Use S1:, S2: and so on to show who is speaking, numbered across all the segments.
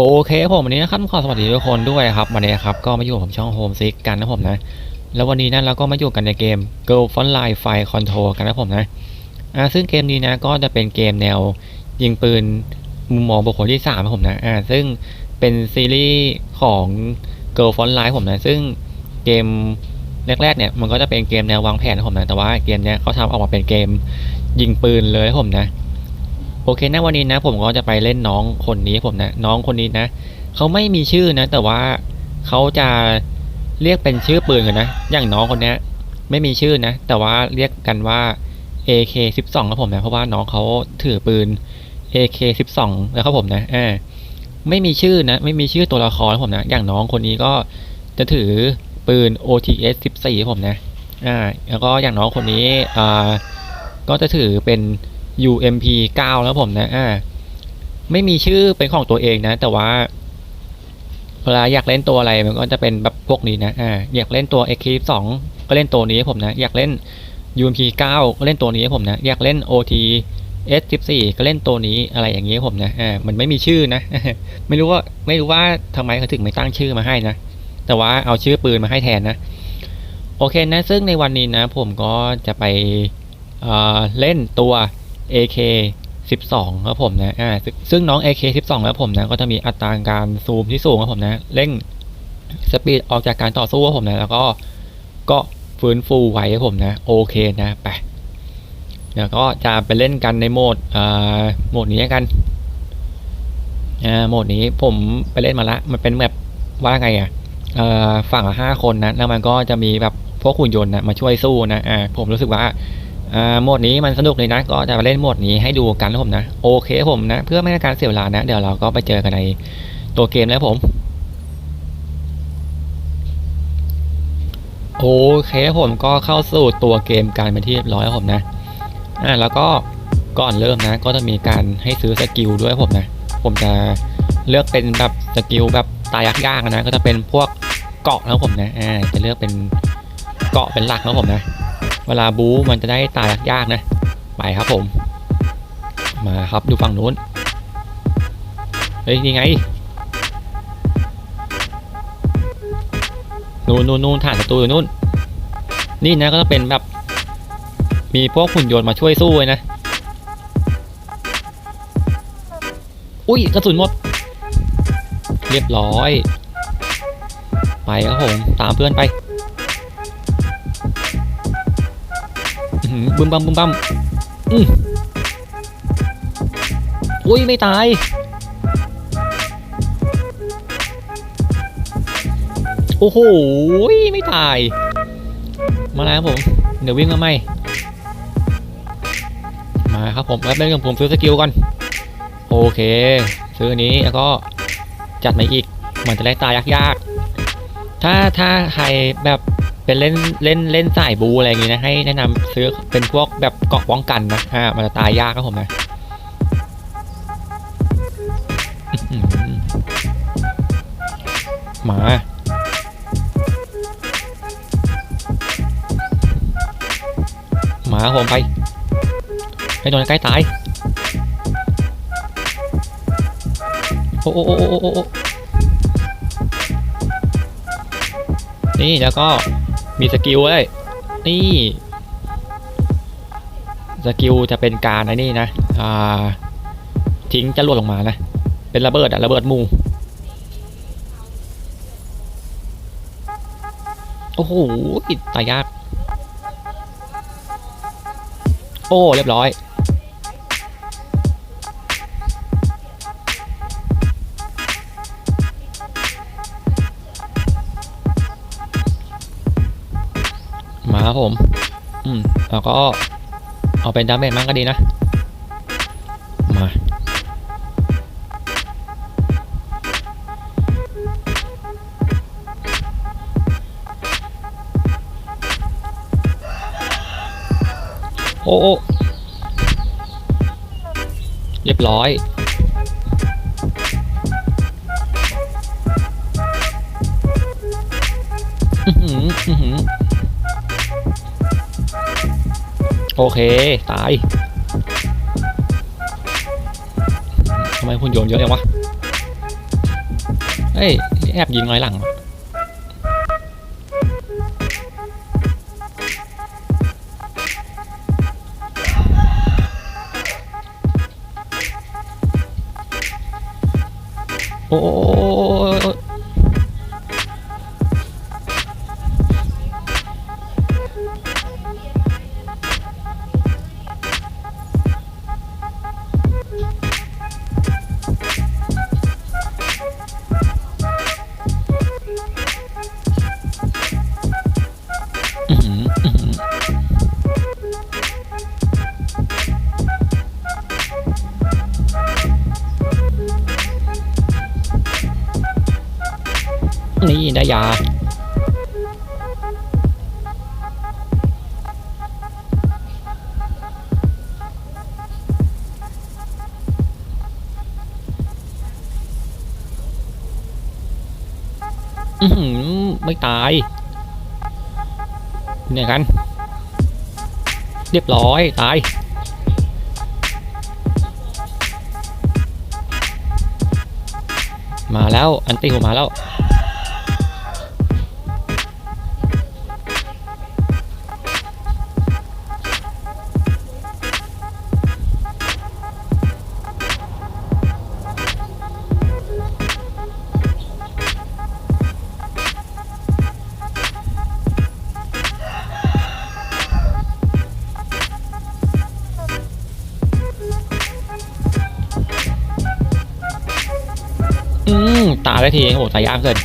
S1: โอเคผมวันนี้นะครับขอสวัสดีทุกคนด้วยครับวันนี้ครับก็มาอยู่กับผมช่องโฮมซิกกันนะผมนะ แล้ววันนี้นะเราก็มาอยู่กันในเกม Girl Front Line Fire Control กันนะผมนะอ่าซึ่งเกมนี้นะก็จะเป็นเกมแนวยิงปืนมุมมองบุคคลที่3นะผมนะอ่าซึ่งเป็นซีรีส์ของ Girl Front Line ผมนะซึ่งเกมแรกๆเนี่ยมันก็จะเป็นเกมแนววางแผนนะผมนะแต่ว่าเกมเนี้ยเขาทำออกมาเป็นเกมยิงปืนเลยนะผมนะ โอเคนะวันนี้นะ ผมก็จะไปเล่นน้องคนนี้ผมนะน้องคนนี้นะเขาไม่มีชื่อนะ แต่ว่าเขาจะเรียกเป็นชื่อปืนกันนะ อย่างน้องคนนี้ไม่มีชื่อนะ แต่ว่าเรียกกันว่า AK 12 ครับผมนะเพราะว่าน้องเขาถือปืน AK 12 นะครับผมนะอ่าไม่มีชื่อนะ ไม่มีชื่อตัวละครครับผมนะ อย่างน้องคนนี้ก็จะถือปืน OTS 14ครับผมนะอ่าแล้วก็อย่างน้องคนนี้อ่าก็จะถือเป็น UMP 9 แล้วผมนะอ่าไม่มีชื่อเป็นของตัวเองนะ แต่ว่าเวลาอยากเล่นตัวอะไรมันก็จะเป็นแบบพวกนี้นะอ่าอยากเล่นตัว AK 2ก็เล่นตัวนี้ผมนะ อยากเล่น UMP 9 ก็เล่นตัวนี้ผมนะ อยากเล่น OT S 14 ก็เล่นตัวนี้อะไรอย่างนี้ผมนะอ่ามันไม่มีชื่อนะ ไม่รู้ว่าไม่รู้ว่าทำไมเขาถึงไม่ตั้งชื่อมาให้นะ แต่ว่าเอาชื่อปืนมาให้แทนนะ โอเคนะ ซึ่งในวันนี้นะ ผมก็จะไปเอ่อเล่นตัว AK 12ครับผมนะอ่าซึ่งซึ่งน้อง AK 12แล้วผมนะก็จะมีอัตราการซูมที่สูงครับผมนะเร่งสปีดออกจากการต่อสู้ครับผมนะแล้วก็ก็ฟื้นฟูไว้ครับผมนะโอเคนะไปเดี๋ยวก็จะไปเล่นกันในโหมดอ่าโหมดนี้กันอ่าโหมดนี้ผมไปเล่นมาละมันเป็นแบบว่าไงอะเอ่อฝั่งละห้าคนนะแล้วมันก็จะมีแบบพวกหุ่นยนต์นะมาช่วยสู้นะอ่าผมรู้สึกว่า โหมดนี้มันสนุกเลยนะ ก็จะมาเล่นโหมดนี้ให้ดูกันนะผมนะ โอเคผมนะ เพื่อไม่ให้การเสียเวลานะ เดี๋ยวเราก็ไปเจอกันในตัวเกมแล้วผม โอเคผมก็เข้าสู่ตัวเกมการเป็นที่เรียบร้อยแล้วผมนะ อ่าแล้วก็ก่อนเริ่มนะ ก็จะมีการให้ซื้อสกิลด้วยผมนะ ผมจะเลือกเป็นแบบสกิลแบบตายยากๆนะ ก็จะเป็นพวกเกาะนะผมนะ อ่า จะเลือกเป็นเกาะเป็นหลักนะผมนะ เวลาบู๊มันจะได้ตายยากๆนะ ไปครับผม มาครับดูฝั่งนู้น เฮ้ย นี่ไง นู่นนู่นนู่นฐานศัตรูอยู่นู่น นี่นะก็จะเป็นแบบ มีพวกหุ่นยนต์มาช่วยสู้เลยนะ อุ้ยกระสุนหมด เรียบร้อย ไปครับผม ตามเพื่อนไป บึมบัมบึมบัมอืมอุ้ยไม่ตาย โอ้โหไม่ตาย มาแล้วครับผม เดี๋ยววิ่งมาใหม่ มาครับผมแป๊บนึงผมซื้อสกิลก่อน โอเค ซื้ออันนี้แล้วก็จัดมาอีก มันจะได้ตายยากๆ ถ้าถ้าใครแบบ เป็นเล่นเล่นเล่นสายบูอะไรอย่างงี้นะให้แนะนำซื้อเป็นพวกแบบเกาะป้องกันนะอ่ามันจะตายยากครับผมนะอื้อหือมาผมไปให้โดนใกล้ตายโอ้โอ้โอ้โอ้โอ้นี่แล้วก็ มีสกิลเลยนี่ สกิลจะเป็นการไอ้นี่นะอ่าทิ้งจะหล่นลงมานะ เป็นระเบิดอะระเบิดมูโอ้โหตายยาก โอ้ เรียบร้อย มาครับผม อืมแล้วก็เอาเป็นดาเมจมากก็ดีนะ มา โอ้โอเรียบร้อยอื้อหืออื้อหือ โอเค ตายทำไมหุ่นยนเยอะจังวะ
S2: เอ้ย แอบยิงน้อยหลัง โอ้ นี่ได้ยา อือหือไม่ตาย เนี่ยกัน เรียบร้อย ตายมาแล้ว อันตีผมมาแล้ว อืมตายแล้ทีโอ้ตายยากเกิน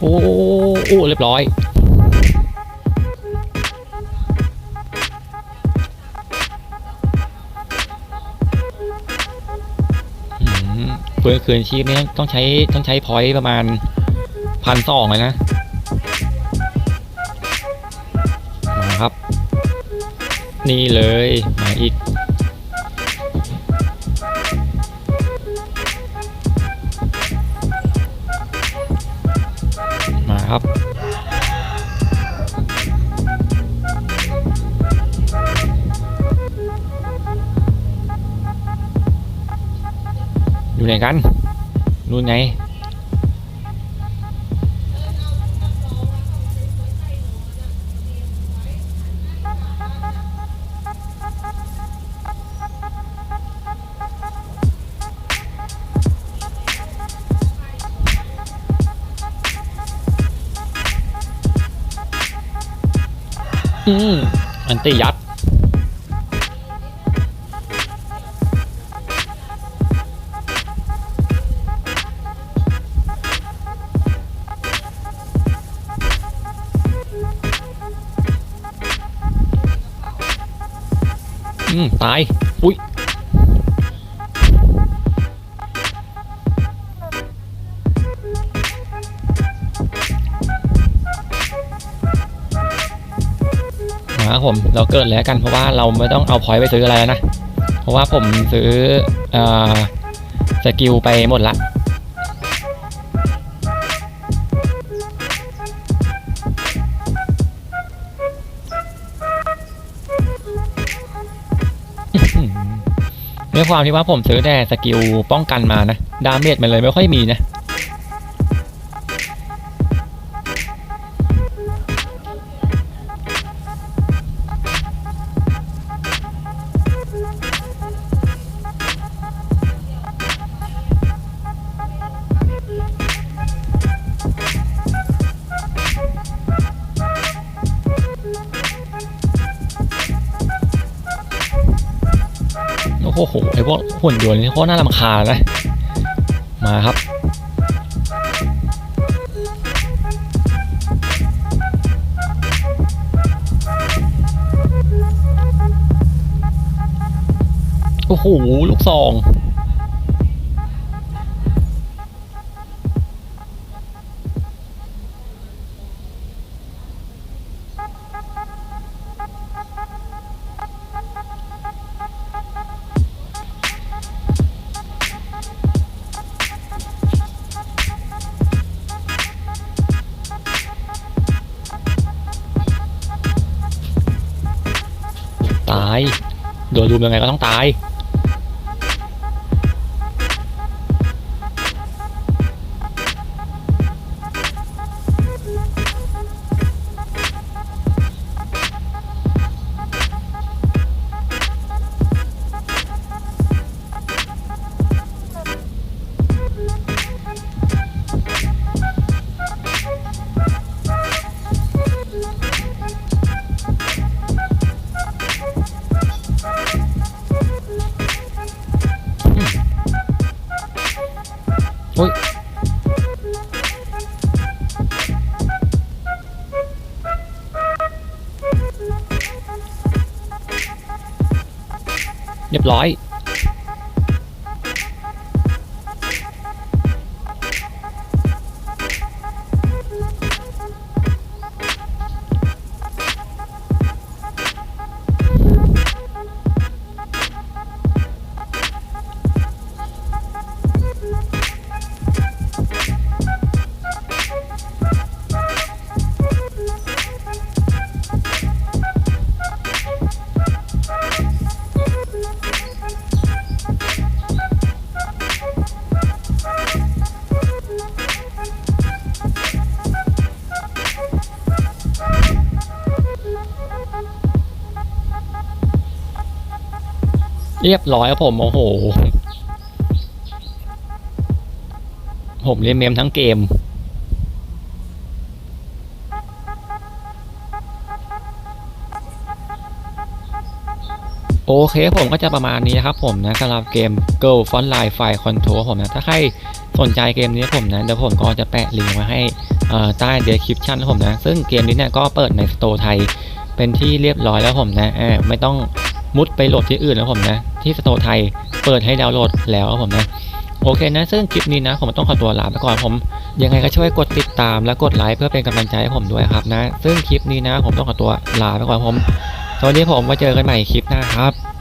S2: โอ้โอ้เรียบร้อย ปืนคืนชีพนี่ต้องใช้ต้องใช้พอยต์ประมาณพันสองเลยนะนะครับ นี่เลยมาอีกมาครับ อยู่ไหนกัน นู่นไง อืมอันตียัด อืม ตาย อุ้ยมาครับผม เราเกิดแล้วกันเพราะว่าเราไม่ต้องเอาพอยไปซื้ออะไรแล้วนะ เพราะว่าผมซื้ออ่อสกิลไปหมดละ ด้วยความที่ว่าผมซื้อแต่สกิลป้องกันมานะ ดาเมจมันเลยไม่ค่อยมีนะ โอ้โหไอพวกหุ่นยนต์นี่โคตรน่ารำคาญนะมาครับโอ้โหลูกซอง
S1: ตาย โดนรุมยังไงก็ต้องตาย เรียบร้อย เรียบร้อยครับผม โอ้โห ผมเรียนเมมทั้งเกม โอเคผมก็จะประมาณนี้นะครับผมนะสำหรับเกม Girl Front Line Fire Control ผมนะ ถ้าใครสนใจเกมนี้ผมนะเดี๋ยวผมก็จะแปะลิงก์ไว้ให้ใต้ description นะผมนะ ซึ่งเกมนี้เนี่ยก็เปิดในสโตร์ไทยเป็นที่เรียบร้อยแล้วผมนะไม่ต้องมุดไปโหลดที่อื่นแล้วผมนะ ที่สโตร์ไทยเปิดให้ดาวน์โหลดแล้วครับผมนะโอเคนะ ซึ่งคลิปนี้นะ ผมต้องขอตัวลาไปก่อนผม ยังไงก็ช่วยกดติดตามและกดไลค์เพื่อเป็นกำลังใจให้ผมด้วยครับนะ ซึ่งคลิปนี้นะ ผมต้องขอตัวลาไปก่อนผมสวัสดีผมมาเจอกันใหม่คลิปหน้าครับ